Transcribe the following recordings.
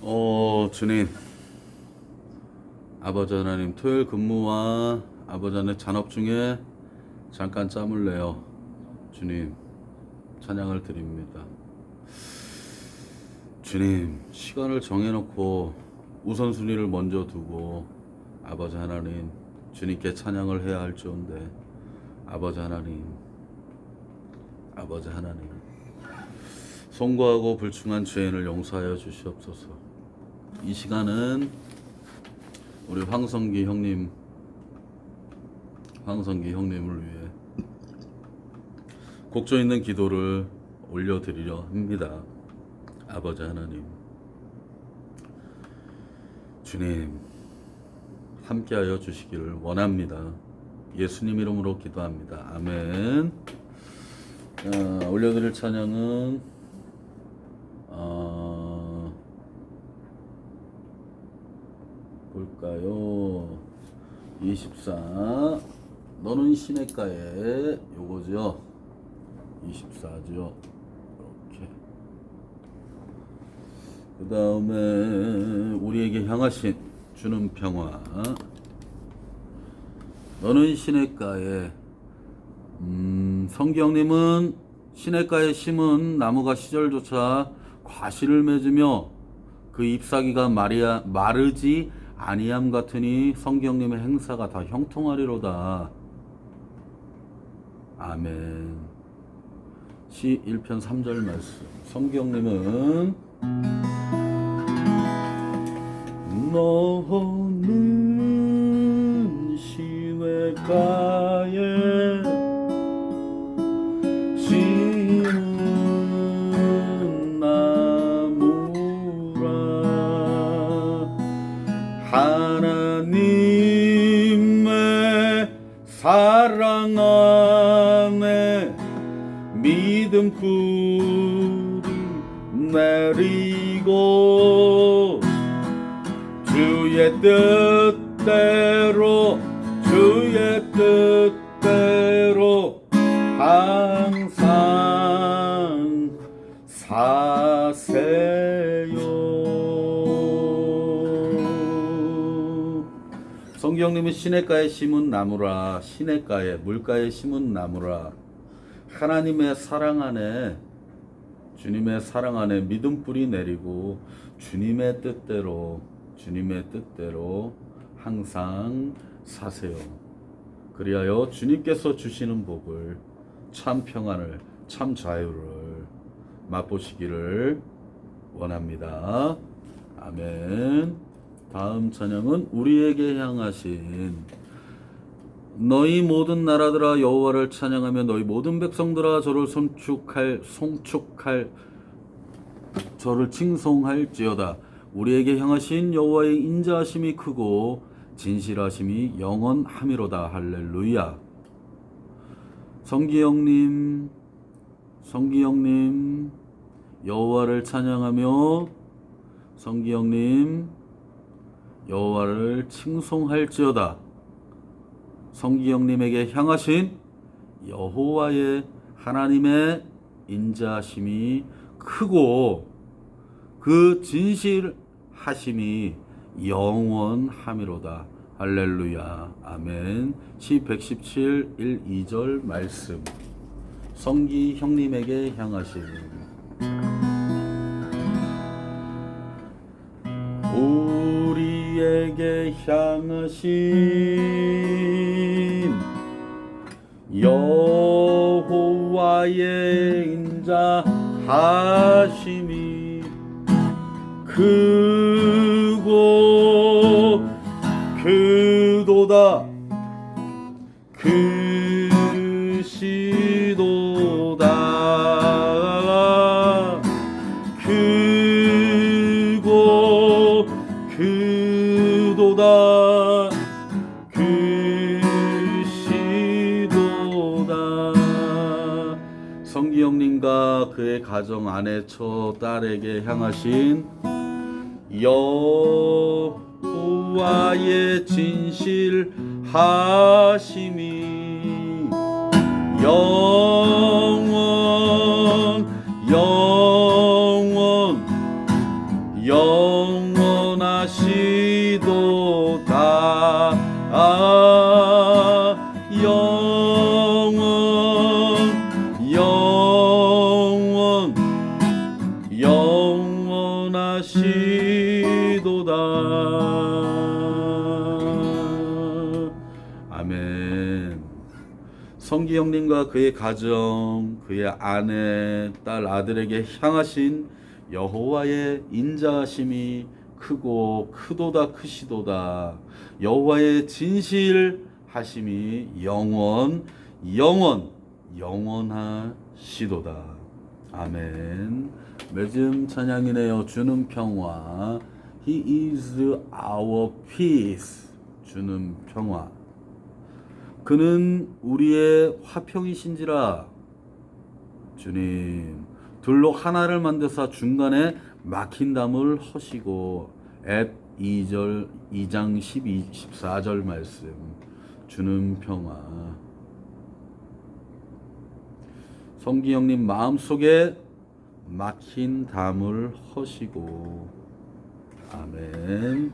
어, 주님. 아버지 하나님, 토요일 근무와 아버지 하나님 잔업 중에 잠깐 짬을 내어 주님 찬양을 드립니다. 주님, 시간을 정해놓고 우선순위를 먼저 두고 아버지 하나님, 주님께 찬양을 해야 할지언데 아버지 하나님, 아버지 하나님, 송구하고 불충한 죄인을 용서하여 주시옵소서. 이 시간은 우리 황성기 형님, 황성기 형님을 위해 곡조 있는 기도를 올려드리려 합니다. 아버지 하나님, 주님, 함께하여 주시기를 원합니다. 예수님 이름으로 기도합니다. 아멘. 자, 올려드릴 찬양은 어, 볼까요? 24 너는 시내가에 요거죠 24죠 이렇게. 그 다음에 우리에게 향하신 주는 평화. 너는 시내가에 음, 성경님은 시내가에 심은 나무가 시절조차 과실을 맺으며 그 잎사귀가 마리아, 마르지 아니함 같으니 성경님의 행사가 다 형통하리로다. 아멘. 시 1편 3절 말씀. 성경님은 하나님의 사랑 안에 믿음 뿌리 내리고 주의 뜻대로 주의 뜻 시냇가에 심은 나무라 시냇가에 물가에 심은 나무라 하나님의 사랑 안에 주님의 사랑 안에 믿음 뿌리 내리고 주님의 뜻대로 주님의 뜻대로 항상 사세요. 그리하여 주님께서 주시는 복을 참 평안을 참 자유를 맛보시기를 원합니다. 아멘. 다음 찬양은 우리에게 향하신 너희 모든 나라들아 여호와를 찬양하며 너희 모든 백성들아 저를 송축할 송축할 저를 칭송할지어다. 우리에게 향하신 여호와의 인자하심이 크고 진실하심이 영원함이로다. 할렐루야. 성기영님 성기영님 여호와를 찬양하며 성기영님 여호와를 칭송할지어다 성기영님에게 향하신 여호와의 하나님의 인자심이 크고 그 진실하심이 영원함이로다. 할렐루야. 아멘. 시 117, 1, 2절 말씀. 성기 형님에게 향하신 향하신 여호와의 인자하심이 크고 그도다. 그 성기영님과 그의 가정 아내 처 딸에게 향하신 여호와의 진실하심이 영원 영원 영원 영원하시도다 아멘 성기 형님과 그의 가정, 그의 아내, 딸, 아들에게 향하신 여호와의 인자하심이 크고 크도다 크시도다. 여호와의 진실하심이 영원 영원 영원하시도다. 아멘. 매즘 찬양이네요. 주는 평화. He is our peace. 주는 평화. 그는 우리의 화평이신지라 주님 둘로 하나를 만드사 중간에 막힌 담을 허시고 앱 2절 2장 12 14절 말씀 주는 평화 성기 형님 마음속에 막힌 담을 허시고. 아멘.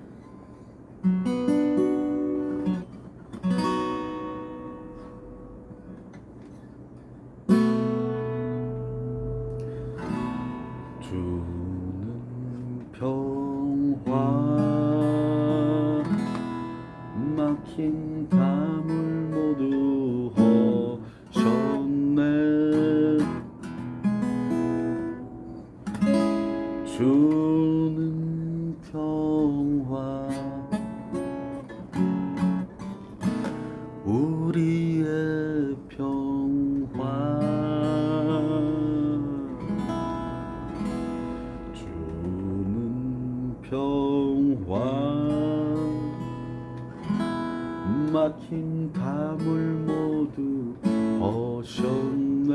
주 주는 평화. 우리의 평화. 주는 평화. 막힌 담을 모두 허셨네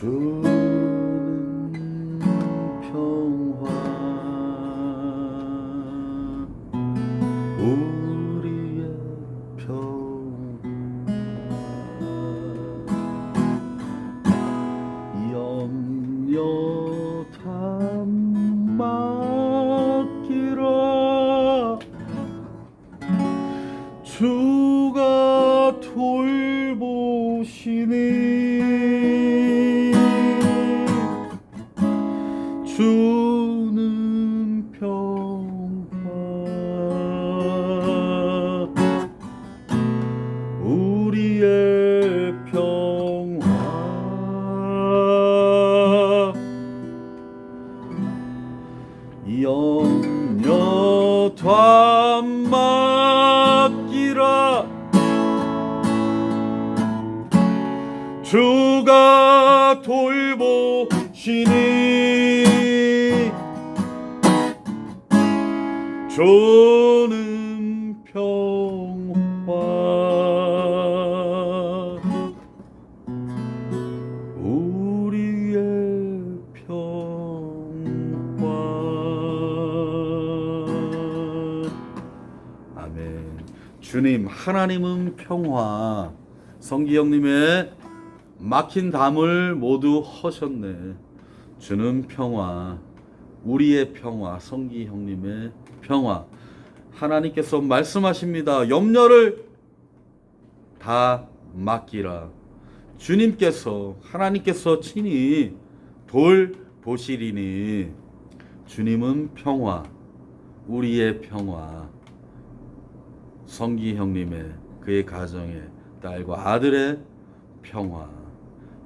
주는 평화 우리의 평화 염려 담 맡기라 주가 돌보시니 돌보시니 주는 평화. 우리의 평화. 아멘. 주님 하나님은 평화. 성기 형님의 막힌 담을 모두 허셨네. 주는 평화 우리의 평화 성기 형님의 평화. 하나님께서 말씀하십니다. 염려를 다 맡기라. 주님께서 하나님께서 친히 돌보시리니. 주님은 평화 우리의 평화. 성기 형님의 그의 가정의 딸과 아들의 평화